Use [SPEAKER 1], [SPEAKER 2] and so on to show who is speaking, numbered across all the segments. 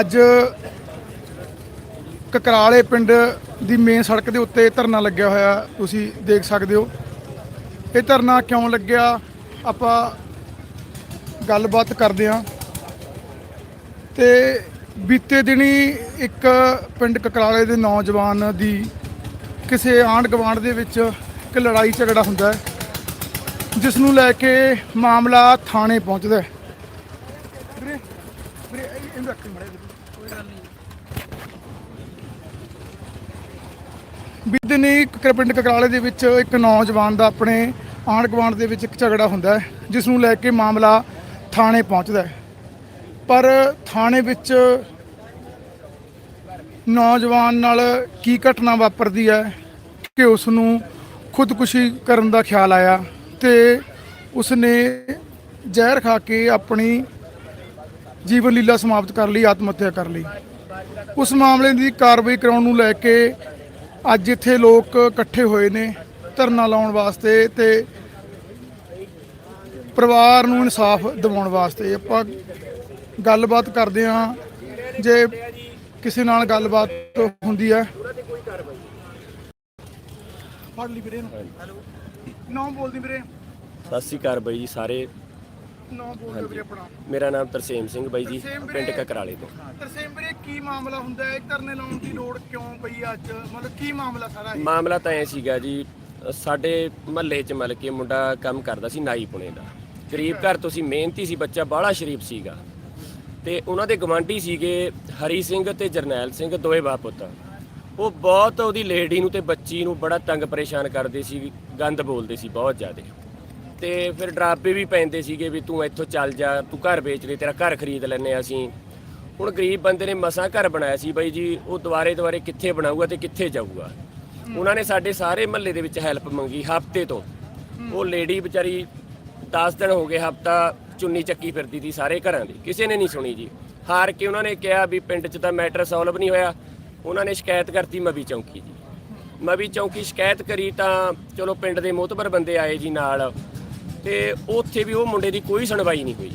[SPEAKER 1] ਅੱਜ ਕਕਰਾਲੇ ਪਿੰਡ ਦੀ ਮੇਨ ਸੜਕ ਦੇ ਉੱਤੇ ਧਰਨਾ ਲੱਗਿਆ ਹੋਇਆ, ਤੁਸੀਂ ਦੇਖ ਸਕਦੇ ਹੋ। ਇਹ ਧਰਨਾ ਕਿਉਂ ਲੱਗਿਆ? ਆਪਾਂ ਗੱਲਬਾਤ ਕਰਦੇ ਹਾਂ। ਤੇ ਬੀਤੇ ਦਿਨੀ ਇੱਕ ਪਿੰਡ ਕਕਰਾਲੇ ਦੇ ਨੌਜਵਾਨ ਦੀ ਕਿਸੇ ਆਂਢ ਗੁਆਂਢ ਦੇ ਵਿੱਚ ਇੱਕ ਲੜਾਈ ਝਗੜਾ ਹੁੰਦਾ ਹੈ ਜਿਸ ਨੂੰ ਲੈ ਕੇ ਮਾਮਲਾ ਥਾਣੇ ਪਹੁੰਚਦਾ ਹੈ ਵੀਰੇ ਵੀਰੇ ਇਹ- ਇਹਨੂੰ ਰੱਖ ਮੜੇ ਕੋਈ ਗੱਲ ਨਹੀਂ ਬਿਦਨੀ ਪਿੰਡ ਕਕਰਾਲੇ ਦੇ ਵਿੱਚ ਇੱਕ ਨੌਜਵਾਨ ਦਾ ਆਪਣੇ ਆਂਢ ਗੁਆਂਢ ਦੇ ਵਿੱਚ ਇੱਕ ਝਗੜਾ ਹੁੰਦਾ ਹੈ, ਜਿਸ ਨੂੰ ਲੈ ਕੇ ਮਾਮਲਾ ਥਾਣੇ ਪਹੁੰਚਦਾ ਹੈ। ਪਰ ਥਾਣੇ ਵਿੱਚ ਨੌਜਵਾਨ ਨਾਲ ਕੀ ਘਟਨਾ ਵਾਪਰਦੀ ਹੈ ਕਿ ਉਸ ਨੂੰ ਖੁਦਕੁਸ਼ੀ ਕਰਨ ਦਾ ਖਿਆਲ ਆਇਆ ਤੇ ਉਸ ਨੇ ਜ਼ਹਿਰ ਖਾ ਕੇ ਆਪਣੀ ਜੀਵਨ ਲੀਲਾ ਸਮਾਪਤ ਕਰ ਲਈ ਆਤਮ ਹੱਤਿਆ ਕਰ ਲਈ। ਉਸ ਮਾਮਲੇ ਦੀ ਕਾਰਵਾਈ ਕਰਾਉਣ ਨੂੰ ਲੈ ਕੇ ਅੱਜ ਇੱਥੇ ਲੋਕ ਇਕੱਠੇ ਹੋਏ ਨੇ ਧਰਨਾ ਲਾਉਣ ਵਾਸਤੇ ਤੇ ਪਰਿਵਾਰ ਨੂੰ ਇਨਸਾਫ ਦਿਵਾਉਣ ਵਾਸਤੇ। ਆਪਾਂ ਗੱਲਬਾਤ ਕਰਦੇ ਹਾਂ ਜੇ ਕਿਸੇ ਨਾਲ ਗੱਲਬਾਤ ਹੁੰਦੀ ਹੈ। ਫੜ ਲਈ ਵੀਰੇ ਹੈਲੋ। ਨਾਮ ਬੋਲਦੀ ਵੀਰੇ।
[SPEAKER 2] ਸਤਿ ਸ਼੍ਰੀ ਅਕਾਲ ਬਾਈ ਜੀ ਸਾਰੇ।
[SPEAKER 1] ਨਾਮ ਬੋਲਦੇ ਵੀਰੇ ਆਪਣਾ।
[SPEAKER 2] ਮੇਰਾ ਨਾਮ ਤਰਸੇਮ ਸਿੰਘ ਬਾਈ ਜੀ
[SPEAKER 1] ਤਰਸੇਮ
[SPEAKER 2] ਪਿੰਡ। ਕਕਰਾਲੇ ਤੋਂ।
[SPEAKER 1] ਤਰਸੇਮ ਵੀਰੇ ਕੀ ਮਾਮਲਾ ਹੁੰਦਾ ਹੈ? ਧਰਨੇ ਲਾਉਣ ਦੀ ਲੋੜ ਕਿਉਂ ਪਈ ਅੱਜ? ਮਤਲਬ ਕੀ ਮਾਮਲਾ ਸਾਰਾ ਇਹ?
[SPEAKER 2] ਮਾਮਲਾ ਤਾਂ ਐ ਸੀਗਾ ਜੀ ਅ, ਸਾਡੇ ਮਹੱਲੇ 'ਚ ਮਤਲਬ ਕਿ ਮੁੰਡਾ ਕੰਮ ਕਰਦਾ ਸੀ ਨਾਈ ਪੁਣੇ ਦਾ। ਗਰੀਬ ਘਰ ਤੋਂ ਸੀ ਮਿਹਨਤੀ ਸੀ ਬੱਚਾ ਬਾਹਲਾ ਸ਼ਰੀਫ ਸੀਗਾ। ਤੇ ਉਹਨਾਂ ਦੇ ਗਵਾਂਢੀ ਸੀਗੇ ਹਰੀ ਸਿੰਘ ਤੇ ਜਰਨੈਲ ਸਿੰਘ ਦੋਵੇਂ ਬਾਪ ਪੁੱਤ। ਉਹ ਬਹੁਤ ਉਹਦੀ ਲੇਡੀ ਨੂੰ ਤੇ ਬੱਚੀ ਨੂੰ ਬੜਾ ਤੰਗ ਪਰੇਸ਼ਾਨ ਕਰਦੇ ਸੀ ਗੰਦ ਬੋਲਦੇ ਸੀ ਬਹੁਤ ਜ਼ਿਆਦਾ। ਤੇ ਫਿਰ ਡਰਾਪੇ ਵੀ ਪੈਂਦੇ ਸੀਗੇ ਵੀ ਤੂੰ ਇੱਥੋਂ ਚੱਲ ਜਾ ਤੂੰ ਘਰ ਵੇਚ ਦੇ ਤੇਰਾ ਘਰ ਖਰੀਦ ਲੈਨੇ ਅਸੀਂ। ਹੁਣ ਗਰੀਬ ਬੰਦੇ ਨੇ ਮਸਾਂ ਘਰ ਬਣਾਇਆ ਸੀ ਬਾਈ ਜੀ ਉਹ ਦੁਬਾਰੇ ਦੁਬਾਰੇ ਕਿੱਥੇ ਬਣਾਊਗਾ ਤੇ ਕਿੱਥੇ ਜਾਊਗਾ? ਉਹਨਾਂ ਨੇ ਸਾਡੇ ਸਾਰੇ ਮਹੱਲੇ ਦੇ ਵਿੱਚ ਹੈਲਪ ਮੰਗੀ ਹਫ਼ਤੇ ਤੋਂ। ਉਹ ਲੇਡੀ ਵਿਚਾਰੀ 10 ਦਿਨ ਹੋ ਗਏ ਹਫਤਾ ਚੁੰਨੀ ਚੱਕੀ ਫਿਰਦੀ ਸੀ ਸਾਰੇ ਘਰਾਂ ਦੀ। ਕਿਸੇ ਨੇ ਨਹੀਂ ਸੁਣੀ ਜੀ। ਹਾਰ ਕੇ ਉਹਨਾਂ ਨੇ ਕਿਹਾ ਵੀ ਪਿੰਡ 'ਚ ਤਾਂ ਮੈਟਰ ਸੋਲਵ ਨਹੀਂ ਹੋਇਆ। ਉਹਨਾਂ ਨੇ ਸ਼ਿਕਾਇਤ ਕਰਤੀ ਮਵੀ ਚੌਂਕੀ ਜੀ ਮਵੀ ਚੌਂਕੀ ਸ਼ਿਕਾਇਤ ਕਰੀ ਤਾਂ ਚਲੋ ਪਿੰਡ ਦੇ ਮੋਤਬਰ ਬੰਦੇ ਆਏ ਜੀ ਨਾਲ। ਤੇ ਉੱਥੇ ਵੀ ਉਹ ਮੁੰਡੇ ਦੀ ਕੋਈ ਸੁਣਵਾਈ ਨਹੀਂ ਹੋਈ।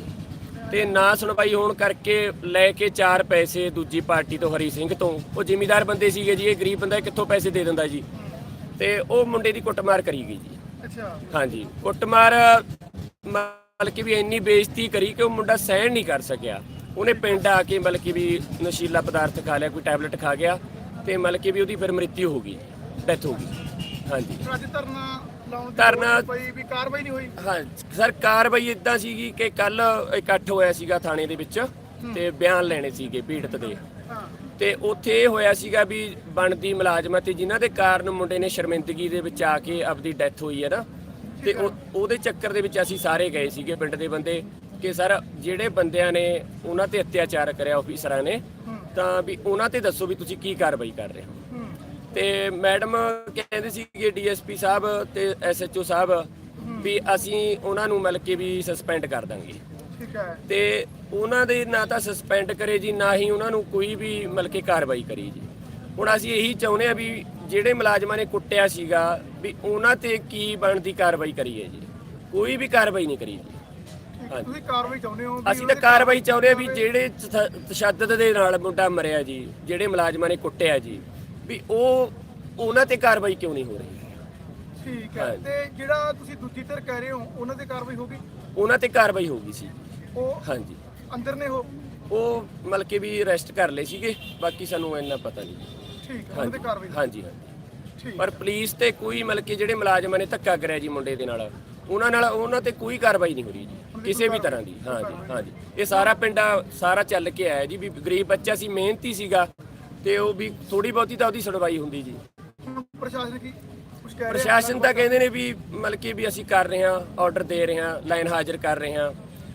[SPEAKER 2] ਤੇ ਨਾ ਸੁਣਵਾਈ ਹੋਣ ਕਰਕੇ ਲੈ ਕੇ ਚਾਰ ਪੈਸੇ ਦੂਜੀ ਪਾਰਟੀ ਤੋਂ ਹਰੀ ਸਿੰਘ ਤੋਂ। ਉਹ ਜ਼ਿਮੀਦਾਰ ਬੰਦੇ ਸੀਗੇ ਜੀ ਇਹ ਗਰੀਬ ਬੰਦਾ ਕਿੱਥੋਂ ਪੈਸੇ ਦੇ ਦਿੰਦਾ ਜੀ। ਤੇ ਉਹ ਮੁੰਡੇ ਦੀ ਕੁੱਟਮਾਰ ਕਰੀ ਗਈ ਜੀ।
[SPEAKER 1] ਅੱਛਾ।
[SPEAKER 2] ਹਾਂਜੀ ਕੁੱਟਮਾਰ ਮਤਲਬ ਕਿ ਵੀ ਇੰਨੀ ਬੇਇੱਜ਼ਤੀ ਕਰੀ ਕਿ ਉਹ ਮੁੰਡਾ ਸਹਿਣ ਨਹੀਂ ਕਰ ਸਕਿਆ। ਉਹਨੇ ਪਿੰਡ ਆ ਕੇ ਮਤਲਬ ਕਿ ਵੀ ਨਸ਼ੀਲਾ ਪਦਾਰਥ ਖਾ ਲਿਆ ਕੋਈ ਟੈਬਲੇਟ ਖਾ ਗਿਆ ਤੇ ਮਤਲਬ ਕਿ ਵੀ ਉਹਦੀ ਫਿਰ ਮ੍ਰਿਤਿੂ ਹੋ ਗਈ ਡੈਥ ਹੋ ਗਈ। ਹਾਂਜੀ।
[SPEAKER 1] ਅੱਜ ਧਰਨਾ ਲਾਉਣ ਦੀ
[SPEAKER 2] ਧਰਨਾ-
[SPEAKER 1] ਲੋੜ ਪਈ ਵੀ ਕਾਰਵਾਈ ਨਹੀਂ ਹੋਈ।
[SPEAKER 2] ਹਾਂ ਸਰ ਕਾਰਵਾਈ ਇਦਾਂ ਸੀਗੀ ਕਿ ਕੱਲ ਇਕੱਠ ਹੋਇਆ ਸੀਗਾ ਥਾਣੇ ਦੇ ਵਿੱਚ ਤੇ ਬਿਆਨ ਲੈਣੇ ਸੀਗੇ ਪੀੜਤ ਦੇ।
[SPEAKER 1] ਹਾਂ।
[SPEAKER 2] ਤੇ ਉੱਥੇ ਇਹ ਹੋਇਆ ਸੀਗਾ ਵੀ ਬਣਦੀ ਮੁਲਾਜ਼ਮਾਂ ਤੇ ਜਿਨ੍ਹਾਂ ਦੇ ਕਾਰਨ ਮੁੰਡੇ ਨੇ ਸ਼ਰਮਿੰਦਗੀ ਦੇ ਵਿੱਚ ਆ ਕੇ ਆਪਦੀ ਡੈਥ ਹੋਈ ਹੈ ਨਾ ਤੇ ਉਹ- ਉਹਦੇ ਚੱਕਰ ਦੇ ਵਿੱਚ ਅਸੀਂ ਸਾਰੇ ਗਏ ਸੀਗੇ ਪਿੰਡ ਦੇ ਬੰਦੇ ਕਿ ਸਰ ਜਿਹੜੇ ਬੰਦਿਆਂ ਨੇ ਉਹਨਾਂ ਤੇ ਅਤਿਆਚਾਰ ਕਰਿਆ ਆਫੀਸਰਾਂ ਨੇ ਤਾਂ ਵੀ ਉਹਨਾਂ ਤੇ ਦੱਸੋ ਵੀ ਤੁਸੀਂ ਕੀ ਕਾਰਵਾਈ ਕਰ ਰਹੇ ਹੂੰ। ਤੇ ਮੈਡਮ ਕਹਿੰਦੇ ਸੀਗੇ ਡੀਐਸਪੀ ਸਾਹਿਬ ਤੇ ਐਸਐਚਓ ਸਾਹਿਬ ਵੀ ਅਸੀਂ ਉਹਨਾਂ ਨੂੰ ਮਿਲ ਕੇ ਵੀ ਸਸਪੈਂਡ ਕਰ ਦਾਂਗੇ।
[SPEAKER 1] ਠੀਕ ਹੈ।
[SPEAKER 2] ਤੇ ਉਹਨਾਂ ਦੇ ਨਾ ਤਾਂ ਸਸਪੈਂਡ ਕਰੇ ਜੀ ਨਾ ਹੀ ਉਹਨਾਂ ਨੂੰ ਕੋਈ ਵੀ ਮਿਲ ਕੇ ਕਾਰਵਾਈ ਕਰੀ ਜੀ। ਹੁਣ ਅਸੀਂ ਇਹੀ ਚਾਹੁੰਦੇ ਆ ਵੀ ਜਿਹੜੇ ਮੁਲਾਜ਼ਮਾਂ ਨੇ ਕੁੱਟਿਆ ਸੀਗਾ ਵੀ ਉਹਨਾਂ ਤੇ ਕੀ ਬਣਦੀ ਕਾਰਵਾਈ ਕਰੀਏ ਜੀ। ਕੋਈ ਵੀ ਕਾਰਵਾਈ ਨਹੀਂ ਕਰੀ ਜੀ।
[SPEAKER 1] ਤੁਸੀਂ ਕਾਰਵਾਈ ਚਾਹੁੰਦੇ ਹੋ
[SPEAKER 2] ਅਸੀਂ ਤਾਂ ਕਾਰਵਾਈ ਚਾਹੁੰਦੇ ਆ ਵੀ ਜਿਹੜੇ ਤਸ਼- ਤਸ਼ੱਦਦ ਦੇ ਨਾਲ ਮੁੰਡਾ ਮਰਿਆ ਜੀ ਜਿਹੜੇ ਮੁਲਾਜ਼ਮਾਂ ਨੇ ਕੁੱਟਿਆ ਜੀ। ਵੀ ਉਹ ਉਹਨਾਂ ਤੇ ਕਾਰਵਾਈ ਕਿਉਂ ਨਹੀਂ ਹੋ ਰਹੀ?
[SPEAKER 1] ਠੀਕ ਹੈ
[SPEAKER 2] ਹਾਂਜੀ।
[SPEAKER 1] ਤੇ ਜਿਹੜਾ ਤੁਸੀਂ ਦੂਜੀ ਧਿਰ ਕਹਿ ਰਹੇ ਹੋ ਉਹਨਾਂ ਤੇ ਕਾਰਵਾਈ ਹੋਗੀ
[SPEAKER 2] ਉਹਨਾਂ ਤੇ ਕਾਰਵਾਈ ਹੋ ਗਈ ਸੀ।
[SPEAKER 1] ਉਹ
[SPEAKER 2] ਹਾਂਜੀ।
[SPEAKER 1] ਅੰਦਰ ਨੇ ਉਹ?
[SPEAKER 2] ਉਹ ਮਤਲਬ ਕਿ ਵੀ ਅਰੈਸਟ ਕਰ ਲਏ ਸੀਗੇ ਬਾਕੀ ਸਾਨੂੰ ਇੰਨਾ ਪਤਾ ਨਹੀਂ।
[SPEAKER 1] ਠੀਕ ਹੈ ਉਹਨਾਂ ਤੇ ਕਾਰਵਾਈ
[SPEAKER 2] ਹਾਂਜੀ ਹਾਂਜੀ।
[SPEAKER 1] ਠੀਕ
[SPEAKER 2] ਪਰ ਪੁਲਿਸ ਤੇ ਕੋਈ ਮਤਲਬ ਕਿ ਜਿਹੜੇ ਮੁਲਾਜ਼ਮਾਂ ਨੇ ਧੱਕਾ ਕਰਿਆ ਜੀ ਮੁੰਡੇ ਦੇ ਨਾਲ ਉਹਨਾਂ ਨਾਲ ਉਹਨਾਂ ਤੇ ਕੋਈ ਕਾਰਵਾਈ ਨਹੀਂ ਹੋ ਰਹੀ ਜੀ ਕਿਸੇ ਵੀ ਤਰ੍ਹਾਂ ਦੀ। ਹਾਂਜੀ ਹਾਂਜੀ। ਇਹ ਸਾਰਾ ਪਿੰਡ ਸਾਰਾ ਚੱਲ ਕੇ ਆਇਆ ਜੀ ਵੀ ਗਰੀਬ ਬੱਚਾ ਸੀ ਮਿਹਨਤੀ ਸੀਗਾ। ਤੇ ਉਹ ਵੀ ਥੋੜੀ ਬਹੁਤੀ ਤਾਂ ਉਹਦੀ ਸੁਣਵਾਈ ਹੁੰਦੀ ਜੀ।
[SPEAKER 1] ਪ੍ਰਸ਼ਾਸਨ ਕੀ ਕੁਝ ਕਹਿ ਰਿਹਾ?
[SPEAKER 2] ਪ੍ਰਸ਼ਾਸਨ ਤਾਂ ਕਹਿੰਦੇ ਨੇ ਵੀ ਮਤਲਬ ਕਿ ਵੀ ਅਸੀਂ ਕਰ ਰਹੇ ਹਾਂ ਆਰਡਰ ਦੇ ਰਹੇ ਹਾਂ ਲਾਈਨ ਹਾਜ਼ਰ ਕਰ ਰਹੇ ਹਾਂ।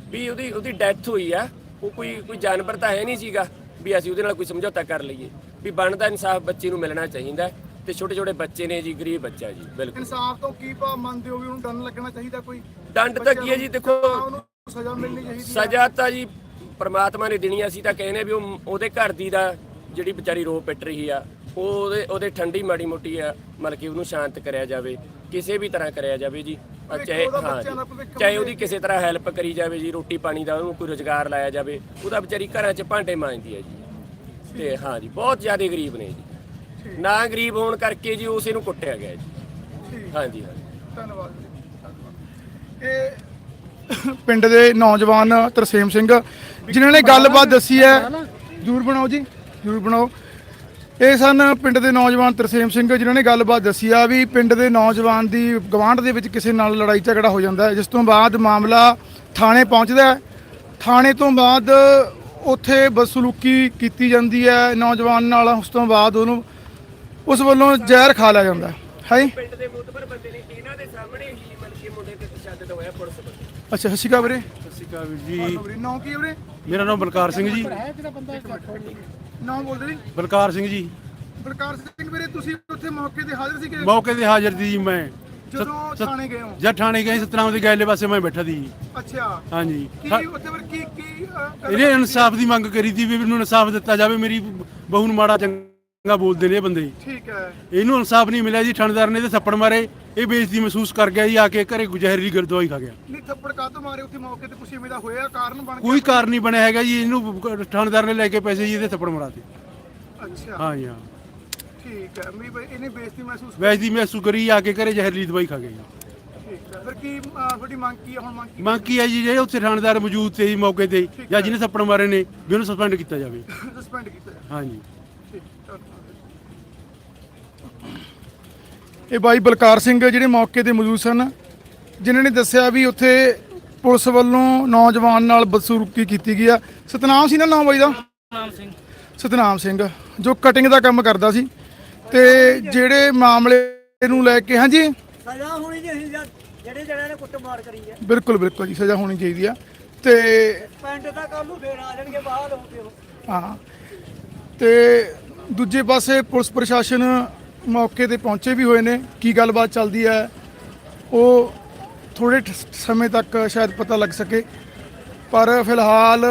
[SPEAKER 2] ਵੀ ਉਹਦੀ ਉਹਦੀ ਡੈਥ ਹੋਈ ਆ ਉਹ ਕੋਈ ਕੋਈ ਜਾਨਵਰ ਤਾਂ ਹੈ ਨਹੀਂ ਸੀਗਾ ਵੀ ਅਸੀਂ ਉਹਦੇ ਨਾਲ ਕੋਈ ਸਮਝੌਤਾ ਕਰ ਲਈਏ। ਵੀ ਬਣਦਾ ਇਨਸਾਫ ਬੱਚੇ ਨੂੰ ਮਿਲਣਾ ਚਾਹੀਦਾ ਤੇ ਛੋਟੇ ਛੋਟੇ ਬੱਚੇ ਨੇ ਜੀ ਗਰੀਬ ਬੱਚਾ ਜੀ ਬਿਲਕੁਲ।
[SPEAKER 1] ਇਨਸਾਫ ਤੋਂ ਕੀ ਭਾਵ ਮੰਨਦੇ ਹੋ ਵੀ ਉਹਨੂੰ ਦੰਡ ਲੱਗਣਾ ਚਾਹੀਦਾ ਕੋਈ?
[SPEAKER 2] ਦੰਡ ਤਾਂ ਕੀ ਹੈ ਜੀ ਦੇਖੋ
[SPEAKER 1] ਸਜ਼ਾ ਮਿਲਣੀ ਚਾਹੀਦੀ
[SPEAKER 2] ਸਜ਼ਾ ਤਾਂ ਜੀ ਪ੍ਰਮਾਤਮਾ ਨੇ ਦੇਣੀ ਅਸੀਂ ਤਾਂ ਕਹਿੰਦੇ ਵੀ ਉਹ ਉਹਦੇ ਘਰ ਦੀ ਦਾ ਜਿਹੜੀ ਵਿਚਾਰੀ ਰੋ ਪਿੱਟ ਰਹੀ ਆ ਉਹ ਉਹਦੇ ਉਹਦੇ ਠੰਡੀ ਮਾੜੀ ਮੋਟੀ ਆ ਮਤਲਬ ਕਿ ਉਹਨੂੰ ਸ਼ਾਂਤ ਕਰਿਆ ਜਾਵੇ ਕਿਸੇ ਵੀ ਤਰ੍ਹਾਂ ਕਰਿਆ ਜਾਵੇ ਜੀ। ਚਾਹੇ ਹਾਂ ਚਾਹੇ ਉਹਦੀ ਕਿਸੇ ਤਰ੍ਹਾਂ ਹੈਲਪ ਕਰੀ ਜਾਵੇ ਜੀ ਰੋਟੀ ਪਾਣੀ ਦਾ ਉਹਨੂੰ ਕੋਈ ਰੋਜ਼ਗਾਰ ਲਾਇਆ ਜਾਵੇ ਉਹਦਾ ਵਿਚਾਰੀ ਘਰਾਂ 'ਚ ਭਾਂਡੇ ਮਾਂਜਦੀ ਹੈ ਜੀ। ਤੇ ਹਾਂ ਜੀ ਬਹੁਤ ਜ਼ਿਆਦਾ ਗਰੀਬ ਨੇ ਜੀ। ਨਾ ਗਰੀਬ ਹੋਣ ਕਰਕੇ ਜੀ ਉਸੇ ਨੂੰ ਕੁੱਟਿਆ ਗਿਆ ਜੀ। ਹਾਂ ਜੀ।
[SPEAKER 1] ਧੰਨਵਾਦ ਜੀ, ਧੰਨਵਾਦ। ਇਹ ਪਿੰਡ ਦੇ ਨੌਜਵਾਨ ਤਰਸੇਮ ਸਿੰਘ ਜਿਨ੍ਹਾਂ ਨੇ ਗੱਲਬਾਤ ਦੱਸੀ ਹੈ ਜਰੂਰ ਬਣਾਓ ਜੀ। ਜਰੂਰ ਬਣਾਓ ਇਹ ਸਨ ਪਿੰਡ ਦੇ ਨੌਜਵਾਨ ਤਰਸੇਮ ਸਿੰਘ ਜਿਨ੍ਹਾਂ ਨੇ ਗੱਲਬਾਤ ਦੱਸੀ ਆ ਵੀ ਪਿੰਡ ਦੇ ਨੌਜਵਾਨ ਦੀ ਗਵਾਂਢ ਦੇ ਵਿੱਚ ਕਿਸੇ ਨਾਲ ਲੜਾਈ ਝਗੜਾ ਹੋ ਜਾਂਦਾ ਹੈ ਜਿਸ ਤੋਂ ਬਾਅਦ ਮਾਮਲਾ ਥਾਣੇ ਪਹੁੰਚਦਾ ਹੈ ਥਾਣੇ ਤੋਂ ਬਾਅਦ ਉੱਥੇ ਬਦਸਲੂਕੀ ਕੀਤੀ ਜਾਂਦੀ ਹੈ ਨੌਜਵਾਨ ਨਾਲ ਉਸ ਤੋਂ ਬਾਅਦ ਉਹਨੂੰ ਉਸ ਵੱਲੋਂ ਜ਼ਹਿਰ ਖਾ ਲਿਆ ਜਾਂਦਾ ਹੈ ਹੈ ਜੀ?
[SPEAKER 2] ਪਿੰਡ ਦੇ ਮੁਤਬਰ ਬੰਦੇ ਨੇ ਇਹਨਾਂ ਦੇ ਸਾਹਮਣੇ ਹੀ ਮਤਲਬ ਕਿ ਮੁੰਡੇ ਤੇ ਤਸ਼ੱਦਦ ਹੋਇਆ ਪੁਲਿਸ ਵੱਲੋਂ
[SPEAKER 1] ਅੱਛਾ ਸਤਿ ਸ਼੍ਰੀ ਅਕਾਲ ਵੀਰੇ
[SPEAKER 3] ਸਤਿ ਸ਼੍ਰੀ ਅਕਾਲ ਵੀਰ ਜੀ
[SPEAKER 1] ਵੀਰੇ ਨਾਂ ਕੀ ਹੈ ਵੀਰੇ
[SPEAKER 3] ਮੇਰਾ ਨਾਮ ਬਲਕਾਰ ਸਿੰਘ ਜੀ
[SPEAKER 1] ਨਾਂ ਬੋਲਦੇ ਜੀ?
[SPEAKER 3] ਬਲਕਾਰ ਸਿੰਘ ਜੀ।
[SPEAKER 1] ਬਲਕਾਰ ਸਿੰਘ ਵੀਰੇ ਤੁਸੀਂ ਉੱਥੇ ਮੌਕੇ ਤੇ ਹਾਜ਼ਰ ਸੀਗੇ?
[SPEAKER 3] ਮੌਕੇ ਤੇ ਹਾਜ਼ਰ ਦੀ ਜੀ ਮੈਂ।
[SPEAKER 1] ਜਦੋਂ ਥਾਣੇ ਗਏ ਹੋ?
[SPEAKER 3] ਜਦ ਥਾਣੇ ਗਏ ਸਤਨਾਮ ਦੇ ਗੈਲੇ ਪਾਸੇ ਮੈਂ ਬੈਠਾ ਦੀ ਜੀ।
[SPEAKER 1] ਅੱਛਾ।
[SPEAKER 3] ਹਾਂਜੀ।
[SPEAKER 1] ਕੀ ਉੱਥੇ ਫਿਰ ਕੀ ਕੀ
[SPEAKER 3] ਇਹਨੇ ਇਨਸਾਫ ਦੀ ਮੰਗ ਕਰੀ ਦੀ ਵੀ ਮੈਨੂੰ ਇਨਸਾਫ ਦਿੱਤਾ ਜਾਵੇ ਮੇਰੀ ਬਹੂ ਨੂੰ ਮਾੜਾ ਚੰਗਾ ਬੋਲਦੇ ਨੇ ਇਹ ਬੰਦੇ
[SPEAKER 1] ਠੀਕ ਹੈ।
[SPEAKER 3] ਇਹਨੂੰ ਇਨਸਾਫ ਨਹੀਂ ਮਿਲਿਆ ਜੀ ਥਾਣੇਦਾਰ ਨੇ ਤੇ ਥੱਪੜ ਮਾਰੇ। ਇਹ ਬੇਇੱਜ਼ਤੀ ਮਹਿਸੂਸ ਕਰ ਗਿਆ ਜੀ ਆ ਕੇ ਘਰੇ ਜ਼ਹਿਰੀਲੀ ਗਰਦਵਾਈ ਖਾ ਗਿਆ।
[SPEAKER 1] ਨਹੀਂ ਥੱਪੜ ਕਾਹਤੋਂ ਮਾਰੇ? ਉੱਥੇ ਮੌਕੇ ਤੇ ਕੁਛ ਇਵੇਂ ਦਾ ਹੋਇਆ? ਕਾਰਨ ਬਣ
[SPEAKER 3] ਕੋਈ ਕਾਰਨ ਨਹੀਂ ਬਣਿਆ ਹੈਗਾ ਜੀ ਇਹਨੂੰ ਥਾਣੇਦਾਰ ਨੇ ਲੈ ਕੇ ਪੈਸੇ ਜੀ ਇਹਦੇ ਥੱਪੜ ਮਰਾਤੇ।
[SPEAKER 1] ਅੱਛਾ।
[SPEAKER 3] ਹਾਂ ਜੀ ਹਾਂ।
[SPEAKER 1] ਠੀਕ ਹੈ। ਵੀ ਬਈ ਇਹਨੇ ਬੇਇੱਜ਼ਤੀ ਮਹਿਸੂਸ
[SPEAKER 3] ਵੈਸਦੀ ਮਹਿਸੂਸ ਕਰੀ ਆ ਕੇ ਘਰੇ ਜ਼ਹਿਰੀਲੀ ਦਵਾਈ ਖਾ ਗਿਆ ਜੀ।
[SPEAKER 1] ਠੀਕ ਹੈ। ਫਿਰ ਕੀ ਅਹ, ਤੁਹਾਡੀ ਮੰਗ ਕੀ ਹੈ? ਹੁਣ ਮੰਗ ਕੀ
[SPEAKER 3] ਮੰਗ ਕੀ ਹੈ ਜੀ ਜਿਹੜੇ ਉੱਥੇ ਥਾਣੇਦਾਰ ਮੌਜੂਦ ਸੀ ਜੀ ਮੌਕੇ ਤੇ ਜਾਂ ਜਿਹਨੇ ਥੱਪੜ ਮਾਰੇ ਨੇ ਵੀ ਉਹਨੂੰ ਸਸਪੈਂਡ ਕੀਤਾ ਜਾਵੇ।
[SPEAKER 1] ਸਸਪੈਂਡ ਕੀਤਾ ਜਾਵੇ। ਠੀਕ ਧੰਨਵਾਦ। ਇਹ ਬਾਈ ਬਲਕਾਰ ਸਿੰਘ ਜਿਹੜੇ ਮੌਕੇ ਤੇ ਮੌਜੂਦ ਸਨ ਜਿਨ੍ਹਾਂ ਨੇ ਦੱਸਿਆ ਵੀ ਉੱਥੇ ਪੁਲਿਸ ਵੱਲੋਂ ਨੌਜਵਾਨ ਨਾਲ ਬਦਸਲੂਕੀ ਕੀਤੀ ਗਈ ਆ। ਸਤਨਾਮ ਸੀ ਨਾ ਨਾਮ ਬਾਈ ਦਾ?
[SPEAKER 4] ਨਾਮ ਸਿੰਘ।
[SPEAKER 1] ਸਤਨਾਮ ਸਿੰਘ ਜੋ ਕਟਿੰਗ ਦਾ ਕੰਮ ਕਰਦਾ ਸੀ। ਤੇ ਜਿਹੜੇ ਮਾਮਲੇ ਨੂੰ ਲੈ ਕੇ ਹਾਂਜੀ?
[SPEAKER 4] ਸਜ਼ਾ ਹੋਣੀ ਚਾਹੀਦੀ ਜਿਹੜੇ ਜਿਹੜੇ ਨੇ ਕੁੱਟਮਾਰ ਕਰੀ ਹੈ
[SPEAKER 1] ਬਿਲਕੁਲ ਬਿਲਕੁਲ ਜੀ ਸਜ਼ਾ ਹੋਣੀ ਚਾਹੀਦੀ ਆ। ਤੇ
[SPEAKER 4] ਪਿੰਡ ਦਾ ਕੱਲ ਨੂੰ ਫੇਰ ਆ ਜਾਣਗੇ ਬਾਹਰ ਹੋ ਕੇ
[SPEAKER 1] ਹਾਂ। ਤੇ ਦੂਜੇ ਪਾਸੇ ਪੁਲਿਸ ਪ੍ਰਸ਼ਾਸਨ ਮੌਕੇ ਤੇ ਪਹੁੰਚੇ ਵੀ ਹੋਏ ਨੇ, ਕੀ ਗੱਲਬਾਤ ਚੱਲਦੀ ਹੈ, ਉਹ ਥੋੜੇ ਸਮੇਂ ਤੱਕ ਸ਼ਾਇਦ ਪਤਾ ਲੱਗ ਸਕੇ। ਪਰ ਫਿਲਹਾਲ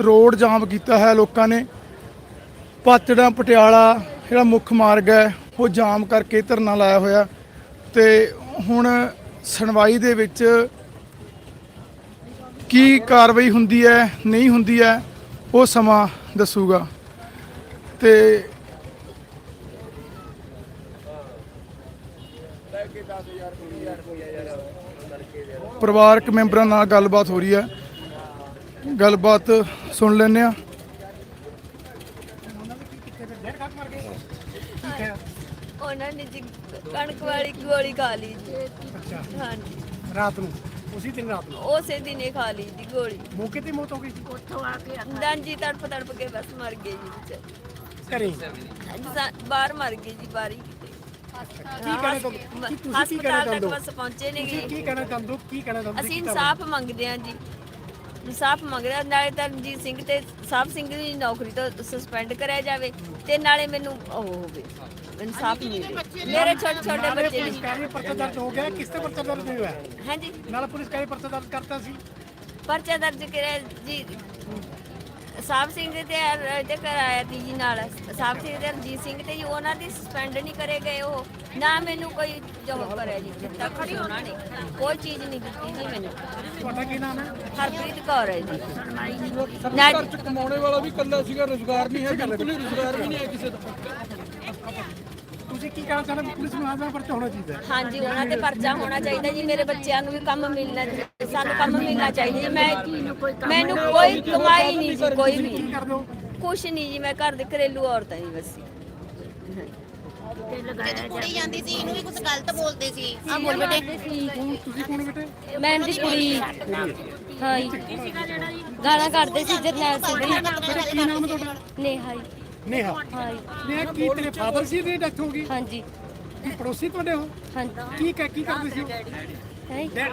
[SPEAKER 1] ਰੋਡ ਜਾਮ ਕੀਤਾ ਹੈ ਲੋਕਾਂ ਨੇ। ਪਾਤੜਾ, ਪਟਿਆਲਾ, ਜਿਹੜਾ ਮੁੱਖ ਮਾਰਗ ਹੈ, ਉਹ ਜਾਮ ਕਰਕੇ ਧਰਨਾ ਲਾਇਆ ਹੋਇਆ। ਤੇ ਹੁਣ ਸੁਣਵਾਈ ਦੇ ਵਿੱਚ ਕੀ ਕਾਰਵਾਈ ਹੁੰਦੀ ਹੈ, ਨਹੀਂ ਹੁੰਦੀ ਹੈ, ਉਹ ਸਮਾਂ ਦੱਸੂਗਾ। ਤੇ ਪਰਿਵਾਰਕ ਮੈਂਬਰਾਂ ਨਾਲ ਗੱਲਬਾਤ ਹੋ ਰਹੀ ਹੈ। ਗੱਲਬਾਤ ਸੁਣ ਲੈਂਦੇ ਆ
[SPEAKER 5] ਉਹਨਾਂ ਨੇ ਜੀ ਕਣਕ ਵਾਲੀ ਗੋਲੀ ਖਾ ਲਈ ਜੀ। ਹਾਂਜੀ।
[SPEAKER 4] ਰਾਤ ਨੂੰ? ਉਸੇ ਦਿਨ ਰਾਤ ਨੂੰ?
[SPEAKER 5] ਉਸੇ ਦਿਨੇ ਖਾ ਲਈ ਜੀ ਗੋਲੀ।
[SPEAKER 4] ਮੌਕੇ ਤੇ ਮੌਤ ਹੋ ਗਈ?
[SPEAKER 5] ਉੱਥੋਂ ਆ ਕੇ ਦਾਂਜੀ ਤੜਪ ਤੜਪ ਕੇ ਬਸ ਮਰ ਗਏ ਜੀ ਵਿਚਾਰੇ।
[SPEAKER 4] ਘਰੇ?
[SPEAKER 5] ਹਾਂਜੀ, ਸਾ- ਬਾਹਰ ਮਰ ਗਏ ਜੀ ਕਿਤੇ
[SPEAKER 4] ਕੀ ਕਹਿਣਾ ਚਾਹੁੰਦੇ ਕੀ ਤੁਸੀਂ ਕੀ ਕਹਿਣਾ
[SPEAKER 5] ਹਸਪਤਾਲ
[SPEAKER 4] ਚਾਹੁੰਦੇ ਹੋ?
[SPEAKER 5] ਬਸ ਪਹੁੰਚੇ ਨੇ
[SPEAKER 4] ਤੁਸੀਂ ਕੀ ਕਹਿਣਾ ਚਾਹੁੰਦੇ ਹੋ? ਕੀ ਕਹਿਣਾ ਚਾਹੁੰਦੇ
[SPEAKER 5] ਅਸੀਂ? ਇਨਸਾਫ ਮੰਗਦੇ ਹਾਂ ਜੀ। ਇਨਸਾਫ ਮੰਗਦੇ ਹਾਂ ਨਾਲੇ ਤਾਂ ਰਣਜੀਤ ਸਿੰਘ ਤੇ ਸਾਹਿਬ ਸਿੰਘ ਦੀ ਨੌਕਰੀ ਤੋਂ ਸਸਪੈਂਡ ਕਰਿਆ ਜਾਵੇ ਤੇ ਨਾਲੇ ਮੈਨੂੰ ਉਹ ਹੋਵੇ ਇਨਸਾਫ ਮਿਲੇ ਮੇਰੇ ਛੋਟੇ ਛੋਟੇ ਬੱਚੇ
[SPEAKER 4] ਪੁਲਿਸ
[SPEAKER 5] ਨੇ।
[SPEAKER 4] ਕਹਿ ਰਹੀ ਹੈ ਪਰਚਾ ਦਰਜ ਹੋ ਗਿਆ। ਕਿਸ ਤੇ ਪਰਚਾ ਦਰਜ ਨਹੀਂ ਹੋਇਆ?
[SPEAKER 5] ਹਾਂਜੀ।
[SPEAKER 4] ਨਾਲ ਪੁਲਿਸ ਕਹਿ ਰਹੀ ਪਰਚਾ ਦਰਜ ਕਰਤਾ ਸੀ।
[SPEAKER 5] ਪਰਚਾ ਦਰਜ ਕਰਿਆ ਜੀ। ਸਾਹਿਬ ਸਿੰਘ ਦੇ ਤੇ ਤੇ ਕਰਾਇਆ ਤੀ ਜੀ ਨਾਲ। ਸਾਹਿਬ ਸਿੰਘ ਤੇ ਰਣਜੀਤ ਸਿੰਘ ਤੇ ਜੀ ਉਹਨਾਂ ਦੀ ਸਸਪੈਂਡ ਨਹੀਂ ਕਰੇ ਗਏ ਉਹ। ਨਾ ਮੈਨੂੰ ਕੋਈ ਜੋ ਕਰਿਆ ਜੀ ਤੱਕ ਵੀ ਉਹਨਾਂ ਨੇ। ਕੋਈ ਚੀਜ਼ ਨਹੀਂ ਦਿੱਤੀ ਜੀ ਮੈਨੂੰ।
[SPEAKER 4] ਤੁਹਾਡਾ ਕੀ ਨਾਮ ਹੈ?
[SPEAKER 5] ਹਰਪ੍ਰੀਤ ਕੌਰ ਹੈ ਜੀ। ਨਾ
[SPEAKER 6] ਘਰ ਚ ਕਮਾਉਣੇ ਵਾਲਾ ਵੀ ਇਕੱਲਾ ਸੀਗਾ ਰੋਜ਼ਗਾਰ ਨਹੀਂ ਹੈ ਬਿਲਕੁਲ ਹੀ ਰੋਜ਼ਗਾਰ ਵੀ ਨਹੀਂ ਹੈ ਕਿਸੇ ਦਾ।
[SPEAKER 4] ਤੁਸੀਂ ਕੀ ਕਹਿਣਾ ਚਾਹੁੰਦੇ ਹੋ? ਪੁਲਿਸ ਨੂੰ ਆਜ਼ਮਾ ਪਰਚਾ ਹੋਣਾ ਚਾਹੀਦਾ ਹੈ?
[SPEAKER 5] ਹਾਂਜੀ ਉਹਨਾਂ ਤੇ ਪਰਚਾ ਹੋਣਾ ਚਾਹੀਦਾ ਜੀ। ਮੇਰੇ ਬੱਚਿਆਂ ਨੂੰ ਵੀ ਕੰਮ ਮਿਲਣਾ ਚਾਹੀਦਾ ਸਾਨੂੰ ਕੰਮ ਮਿਲਣਾ ਚਾਹੀਦਾ। ਜੀ ਮੈਂ ਮੈਨੂੰ ਕੋਈ ਕਮਾਈ ਨਹੀਂ ਜੀ ਕੋਈ ਵੀ।
[SPEAKER 4] ਕੀ ਕਰਦੇ ਹੋ?
[SPEAKER 5] ਕੁਛ ਨਹੀਂ ਜੀ ਮੈਂ ਘਰ ਦੇ ਘਰੇਲੂ ਔਰਤਾਂ ਹੀ ਬਸ
[SPEAKER 7] ਜਦੋਂ ਕੁੜੀ ਜਾਂਦੀ ਸੀ ਇਹਨੂੰ ਵੀ ਕੁਝ ਗਲਤ ਬੋਲਦੇ ਸੀ। ਆ ਬੋਲ ਬੇਟੇ।
[SPEAKER 4] ਤੁਸੀਂ ਕੌਣ ਬੇਟੇ?
[SPEAKER 8] ਮੈਂ ਦੀ ਕੁੜੀ। ਹਾਂ ਜੀ। ਗਾਲਾਂ ਕੱਢਦੇ ਸੀ ਜਰਨੈਲ ਸਿੰਘ ਜੀ।
[SPEAKER 4] ਕੀ ਨਾਮ ਹੈ ਤੁਹਾਡਾ?
[SPEAKER 8] ਨੇਹਾ ਜੀ।
[SPEAKER 4] ਨੇਹਾ?
[SPEAKER 8] ਹਾਂ
[SPEAKER 4] ਨੇਹਾ ਕੀ ਤੇਰੇ ਫਾਦਰ ਸੀ ਦੀ ਡੈਥ ਹੋ ਗਈ?
[SPEAKER 8] ਹਾਂਜੀ।
[SPEAKER 4] ਕੀ ਪੜੋਸੀ ਤੁਹਾਡੇ ਹੋ?
[SPEAKER 8] ਹਾਂਜੀ।
[SPEAKER 4] ਕੀ ਕਹਿ ਕੀ ਕਰਦੇ ਸੀ? ਉਹ?
[SPEAKER 8] ਹੈ ਜੀ?
[SPEAKER 4] ਡੈ-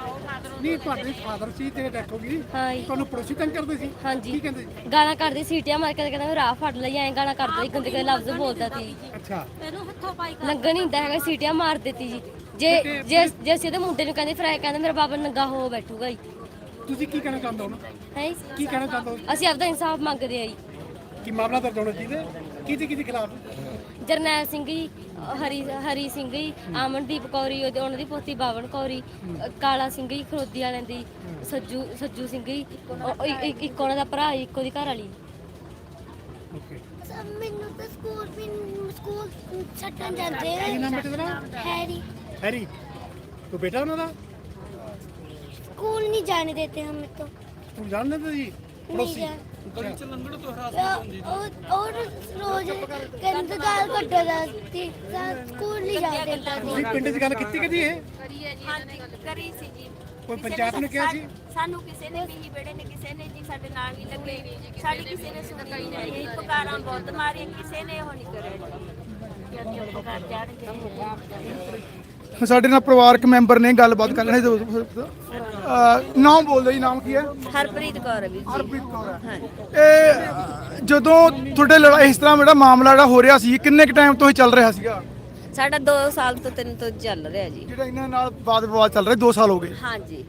[SPEAKER 4] ਨਹੀਂ ਤੁਹਾਡੇ ਫਾਦਰ ਸੀ ਤੇ ਡੈਥ ਹੋ ਗਈ।
[SPEAKER 8] ਹਾਂ ਜੀ।
[SPEAKER 4] ਤੁਹਾਨੂੰ ਪੜੋਸੀ ਤੰਗ ਕਰਦੇ ਸੀ?
[SPEAKER 8] ਹਾਂਜੀ।
[SPEAKER 4] ਕੀ ਕਹਿੰਦੇ ਸੀ?
[SPEAKER 8] ਗਾਲਾਂ ਕੱਢਦੇ ਸੀਟੀਆਂ ਮਾਰ ਕੇ ਕਹਿੰਦਾ ਰਾਹ ਫੜ ਲਈ ਐਂ ਗਾਲਾਂ ਕੱਢਦਾ ਸੀ ਗੰਦੇ ਗੰਦੇ ਲਫ਼ਜ਼ ਬੋਲਦਾ ਸੀ।
[SPEAKER 4] ਅੱਛਾ।
[SPEAKER 8] ਲੰਗਣ ਨਹੀਂ ਹੁੰਦਾ ਹੈਗਾ ਸੀਟੀਆਂ ਮਾਰ ਦਿੱਤੀ ਜੀ। ਜੇ ਜੇ ਜੇ ਅਸੀਂ ਉਹਦੇ ਮੁੰਡੇ ਨੂੰ ਕਹਿੰਦੇ ਫਿਰ ਐਂ ਕਹਿੰਦਾ ਮੇਰਾ ਬਾਬਾ ਨੰਗਾ ਹੋ ਬੈਠੂਗਾ ਜੀ।
[SPEAKER 4] ਤੁਸੀਂ ਕੀ ਕਹਿਣਾ ਚਾਹੁੰਦੇ ਹੋ ਨਾ?
[SPEAKER 8] ਹੈ
[SPEAKER 4] ਕੀ ਕਹਿਣਾ ਚਾਹੁੰਦੇ ਹੋ?
[SPEAKER 8] ਅਸੀਂ ਆਪਦਾ ਇਨਸਾਫ ਮੰਗਦੇ ਆ ਜੀ।
[SPEAKER 4] ਕੀ ਮਾਮਲਾ ਦਰਜ ਹੋਣਾ ਚਾਹੀਦਾ? ਕਿਹਦੇ ਕਿਹਦੇ ਖਿਲਾਫ?
[SPEAKER 8] ਜਰਨੈਲ ਸਿੰਘ ਜੀ ਹਰੀ ਹਰੀ ਸਿੰਘ ਜੀ ਆਮਨਦੀਪ ਕੌਰੀ ਉਹਦੇ- ਉਹਨਾਂ ਦੀ ਪੋਤੀ ਬਾਵਨ ਕੌਰੀ ਕਾਲਾ ਸਿੰਘ ਜੀ ਖਰੋਦੀ ਵਾਲਿਆਂ ਦੀ ਸੱਜੂ ਸੱਜੂ ਸਿੰਘ ਜੀ ਇੱਕ- ਉਹਨਾਂ ਦਾ ਭਰਾ ਇੱਕ ਉਹਦੀ ਘਰ ਵਾਲੀ। ਮੈਨੂੰ ਤਾਂ ਸਕੂਲ ਵੀ ਨੀ- ਸਕੂਲ ਛੱਡਣ ਜਾਂਦੇ
[SPEAKER 1] ਆ।
[SPEAKER 8] ਹੈਰੀ।
[SPEAKER 1] ਹੈਰੀ? ਤੂੰ ਬੇਟਾ ਉਹਨਾਂ ਦਾ?
[SPEAKER 8] ਸਕੂਲ ਨਹੀਂ ਜਾਣੇ ਦੇਤੇ ਹਮੇ ਤੋਂ।
[SPEAKER 1] ਤੂੰ ਜਾਣਦਾ ਤਾਂ ਜੀ?
[SPEAKER 8] ਪੜੋਸੀ?
[SPEAKER 6] ਗਲੀ ਚ ਲੰਘਣ ਤੋਂ ਹਰਾਸਮੈਂਟ
[SPEAKER 8] ਹੁੰਦੀ ਉਹ ਔਰ ਰੋਜ਼ ਕੰਦ ਗਾਲ ਕੱਢਦਾ ਸੀ ਸਕੂਲ ਨਹੀਂ ਜਾ ਦਿੰਦਾ ਸੀ।
[SPEAKER 1] ਤੁਸੀਂ ਪਿੰਡ 'ਚ ਗੱਲ ਕੀਤੀ ਕਦੀ ਇਹ?
[SPEAKER 5] ਹਾਂਜੀ ਕਰੀ ਸੀ ਜੀ।
[SPEAKER 1] ਕੋਈ ਪੰਚਾਇਤ
[SPEAKER 5] ਨੂੰ
[SPEAKER 1] ਕਿਹਾ ਸੀ
[SPEAKER 5] ਸਾਨੂੰ ਕਿਸੇ ਨੇ ਵੀ ਨਹੀਂ ਬੇੜੇ ਨੇ ਕਿਸੇ ਨੇ ਜੀ ਸਾਡੇ ਨਾਲ ਨਹੀਂ ਲੱਗੇ। ਸਾਡੀ ਕਿਸੇ ਨੇ ਸੁਣਾਈ ਨਹੀਂ ਇਹ ਪਕਾਰਾਂ ਬਹੁਤ ਮਾਰੀਆਂ ਕਿਸੇ ਨੇ ਉਹ ਨਹੀਂ ਕਰਿਆ ਜੀ। ਜਾਂਦੇ ਪਕਾਰ ਜਾਣਗੇ
[SPEAKER 1] ਸਾਡੇ ਨਾਲ ਪਰਿਵਾਰਕ ਮੈਂਬਰ ਨੇ ਗੱਲਬਾਤ ਕਰ ਲੈਣੇ ਨਾਮ ਬੋਲਦੇ ਜੀ ਨਾਮ ਕੀ ਹੈ?
[SPEAKER 5] ਹਰਪ੍ਰੀਤ ਕੌਰ ਹੈ ਵੀਰ ਜੀ।
[SPEAKER 1] ਹਰਪ੍ਰੀਤ ਕੌਰ ਹੈ। ਇਹ ਜਦੋਂ ਤੁਹਾਡੇ ਲੜਾਈ ਇਸ ਤਰ੍ਹਾਂ ਜਿਹੜਾ ਮਾਮਲਾ ਜਿਹੜਾ ਹੋ ਰਿਹਾ ਸੀ ਕਿੰਨੇ ਕ ਟਾਈਮ ਤੋਂ ਇਹ ਚੱਲ ਰਿਹਾ ਸੀਗਾ?
[SPEAKER 5] ਸਾਡਾ 2 ਸਾਲ ਤੋਂ 3 ਤੋਂ ਚੱਲ ਰਿਹਾ ਜੀ।
[SPEAKER 1] ਜਿਹੜਾ ਇਹਨਾਂ ਨਾਲ ਵਾਦ ਵਿਵਾਦ ਚੱਲ ਰਿਹਾ 2 ਸਾਲ ਹੋ ਗਏ।
[SPEAKER 5] ਹਾਂਜੀ।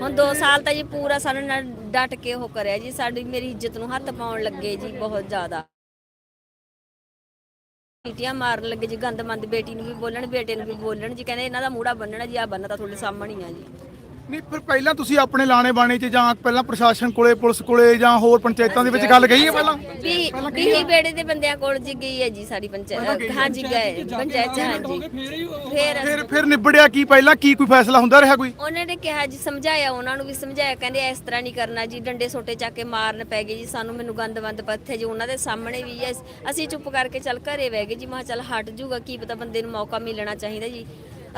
[SPEAKER 5] ਹੁਣ 2 ਸਾਲ ਤਾਂ ਜੀ ਪੂਰਾ ਸਾਡੇ ਨਾਲ ਡਟ ਕੇ ਉਹ ਕਰਿਆ ਜੀ ਸਾਡੀ ਮੇਰੀ ਇੱਜ਼ਤ ਨੂੰ ਹੱਥ ਪਾਉਣ ਲੱਗੇ ਜੀ ਬਹੁਤ ਜ਼ਿਆਦਾ। ਪੀਟੀਆਂ ਮਾਰਨ ਲੱਗੇ ਜੀ ਗੰਦਮੰਦ ਬੇਟੀ ਨੂੰ ਵੀ ਬੋਲਣ, ਬੇਟੇ ਨੂੰ ਵੀ ਬੋਲਣ ਜੀ, ਕਹਿੰਦੇ ਇਹਨਾਂ ਦਾ ਮੂੜਾ ਬੰਨਣਾ ਜੀ ਆ ਬੰਨਣਾ ਤਾਂ ਤੁਹਾਡੇ ਸਾਹਮਣੇ ਹੀ ਆ ਜੀ।
[SPEAKER 1] ਨਹੀਂ ਫਿਰ ਪਹਿਲਾਂ ਤੁਸੀਂ ਆਪਣੇ ਲਾਣੇ ਬਾਣੇ 'ਚ ਜਾਂ ਪਹਿਲਾਂ ਪ੍ਰਸ਼ਾਸਨ ਕੋਲੇ ਪੁਲਿਸ ਕੋਲੇ ਜਾਂ ਹੋਰ ਪੰਚਾਇਤਾਂ ਦੇ ਵਿੱਚ ਗੱਲ ਕਹੀ ਹੈ ਪਹਿਲਾਂ?
[SPEAKER 5] ਵੀ ਵੀ ਬੇੜੇ ਦੇ ਬੰਦਿਆਂ ਕੋਲ ਜੀ ਗਈ ਹੈ ਜੀ ਸਾਡੀ ਪੰਚਾਇਤ। ਹਾਂਜੀ ਗਏ। ਪੰਚਾਇਤ ਚ
[SPEAKER 6] ਫੇਰ ਹੀ
[SPEAKER 5] ਫੇਰ
[SPEAKER 1] ਫਿਰ ਫਿਰ ਨਿਬੜਿਆ ਕੀ ਪਹਿਲਾਂ? ਕੀ ਕੋਈ ਫੈਸਲਾ ਹੁੰਦਾ ਰਿਹਾ ਕੋਈ?
[SPEAKER 5] ਉਹਨਾਂ ਨੇ ਕਿਹਾ ਜੀ ਸਮਝਾਇਆ ਉਹਨਾਂ ਨੂੰ ਵੀ ਸਮਝਾਇਆ। ਕਹਿੰਦੇ ਇਸ ਤਰ੍ਹਾਂ ਨਹੀਂ ਕਰਨਾ ਜੀ ਡੰਡੇ ਸੋਟੇ ਚੱਕ ਕੇ ਮਾਰਨ ਪੈ ਗਏ ਜੀ ਸਾਨੂੰ ਮੈਨੂੰ ਗੰਦ-ਬੰਦ ਪੱਥੇ ਜੀ ਉਹਨਾਂ ਦੇ ਸਾਹਮਣੇ ਵੀ ਹੈ। ਅਸੀਂ ਚੁੱਪ ਕਰਕੇ ਚੱਲ ਘਰੇ ਬਹਿ ਗਏ ਜੀ। ਮੈਂ ਚੱਲ ਹਟ ਜੂਗਾ ਕੀ ਪਤਾ ਬੰਦੇ ਨੂੰ ਮੌਕਾ ਮਿਲਣਾ ਚਾਹੀਦਾ ਜੀ।